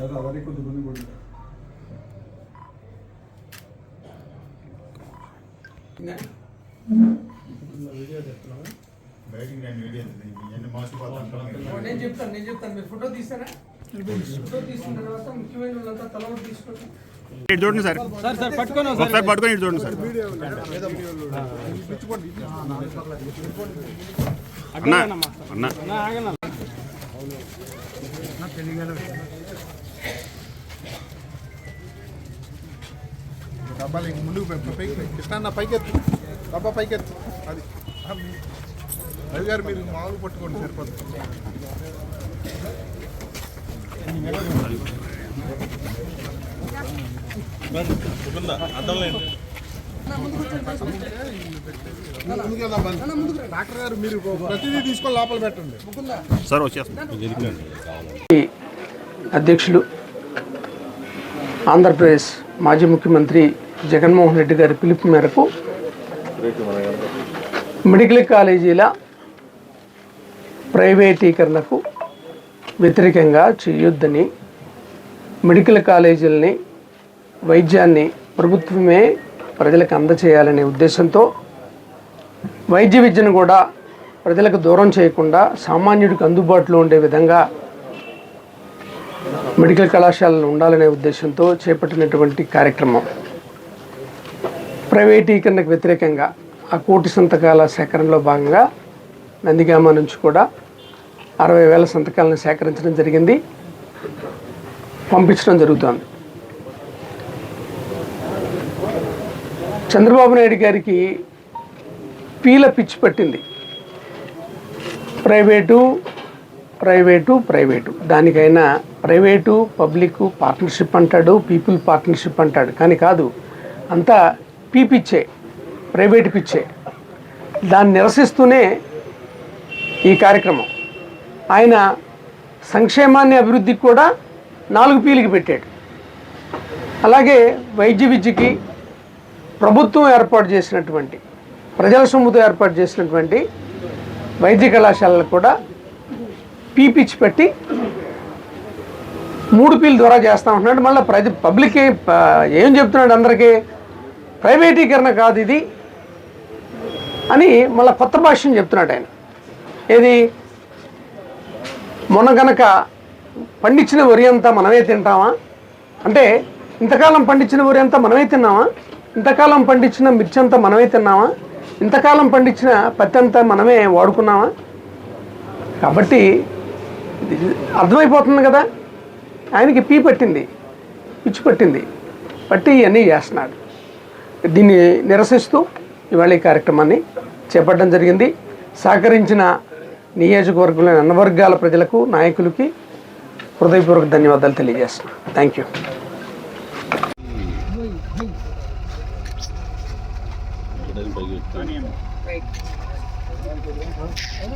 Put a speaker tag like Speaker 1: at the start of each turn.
Speaker 1: ಅದು ಅವರಿಗೆ ಕೊದ್ದು ಬಂದು ಕೊಡಿ
Speaker 2: బయటికి నేను వీడియో తీస్తాను. ఎన్ని మోసపోతాను
Speaker 3: నేను చెప్తాను నేను చెప్తాను మీరు ఫోటో తీస్తారా ఫోటో తీసుకున్న తర్వాత ముఖ్యమైన వాళ్ళంతా తల ఒకటి తీసుకొని
Speaker 4: ఇటు చూడండి సార్
Speaker 3: సార్ సార్ పట్టుకొని
Speaker 4: ఒకసారి పట్టుకొని ఇటు చూడండి సార్ అన్నా అన్నా
Speaker 1: డబ్బాలు ఇంక ముందుకు పైకి పె- కృష్ణ అన్న పైకి ఎత్తు డబ్బా పైకి ఎత్తు అది రవి గారు మీరు మామూలు పట్టుకోండి సరిపోతుంది ముందుకు వెళ్దాం బండి. డాక్టర్ గారు మీరు ప్రతిదీ తీసుకొని లోపల పెట్టండి.
Speaker 4: సార్ వచ్చేస్తాం.
Speaker 3: అధ్యక్షులు ఆంధ్రప్రదేశ్ మాజీ ముఖ్యమంత్రి జగన్మోహన్ రెడ్డి గారి పిలుపు మేరకు మెడికల్ కాలేజీల ప్రైవేటీకరణకు వ్యతిరేకంగా చేయొద్దని మెడికల్ కాలేజీలని వైద్యాన్ని ప్రభుత్వమే ప్రజలకు అందచేయాలనే ఉద్దేశంతో వైద్య విద్యను కూడా ప్రజలకు దూరం చేయకుండా సామాన్యుడికి అందుబాటులో ఉండే విధంగా మెడికల్ కళాశాలలు ఉండాలనే ఉద్దేశంతో చేపట్టినటువంటి కార్యక్రమం. ప్రైవేటీకరణకు వ్యతిరేకంగా ఆ కోటి సంతకాల సేకరణలో భాగంగా నందిగామ నుంచి కూడా అరవై వేల సంతకాలను సేకరించడం జరిగింది. పంపించడం జరుగుతోంది. చంద్రబాబు నాయుడు గారికి పీల పిచ్చి పట్టింది. Private private private. దానికైనా ప్రైవేటు పబ్లిక్ పార్ట్నర్షిప్ అంటాడు పీపుల్ పార్ట్నర్షిప్ అంటాడు. కానీ కాదు అంతా పీ పిచ్చే ప్రైవేట్ పిచ్చే. దాన్ని నిరసిస్తూనే ఈ కార్యక్రమం. ఆయన సంక్షేమాన్ని అభివృద్ధికి కూడా నాలుగు పీలికి పెట్టాడు. అలాగే వైద్య విద్యకి ప్రభుత్వం ఏర్పాటు చేసినటువంటి ప్రజల సొమ్ముతో ఏర్పాటు చేసినటువంటి వైద్య కళాశాలలు కూడా పీపిచ్చి పెట్టి మూడు పీల ద్వారా చేస్తా ఉంటున్నాడు. మళ్ళీ ప్రజ పబ్లిక్ ఏం చెప్తున్నాడు అందరికీ? ప్రైవేటీకరణ కాదు ఇది అని మళ్ళీ కొత్త భాష్యం చెప్తున్నాడు ఆయన. ఏది? మొన్న గనక పండించిన వరి అంతా మనమే తింటామా? అంటే ఇంతకాలం పండించిన వరి అంతా మనమే తిన్నామా? ఇంతకాలం పండించిన మిర్చి అంతా మనమే తిన్నామా? ఇంతకాలం పండించిన పత్తి అంతా మనమే వాడుకున్నామా? కాబట్టి అర్థమైపోతుంది కదా? ఆయనకి పీ పట్టింది పిచ్చి పట్టింది. పట్టి ఇవన్నీ చేస్తున్నాడు. దీన్ని నిరసిస్తూ ఇవాళ ఈ కార్యక్రమాన్ని చేపట్టడం జరిగింది. సహకరించిన నియోజకవర్గంలోని అన్ని వర్గాల ప్రజలకు నాయకులకి హృదయపూర్వక ధన్యవాదాలు తెలియజేస్తున్నాను. Thank you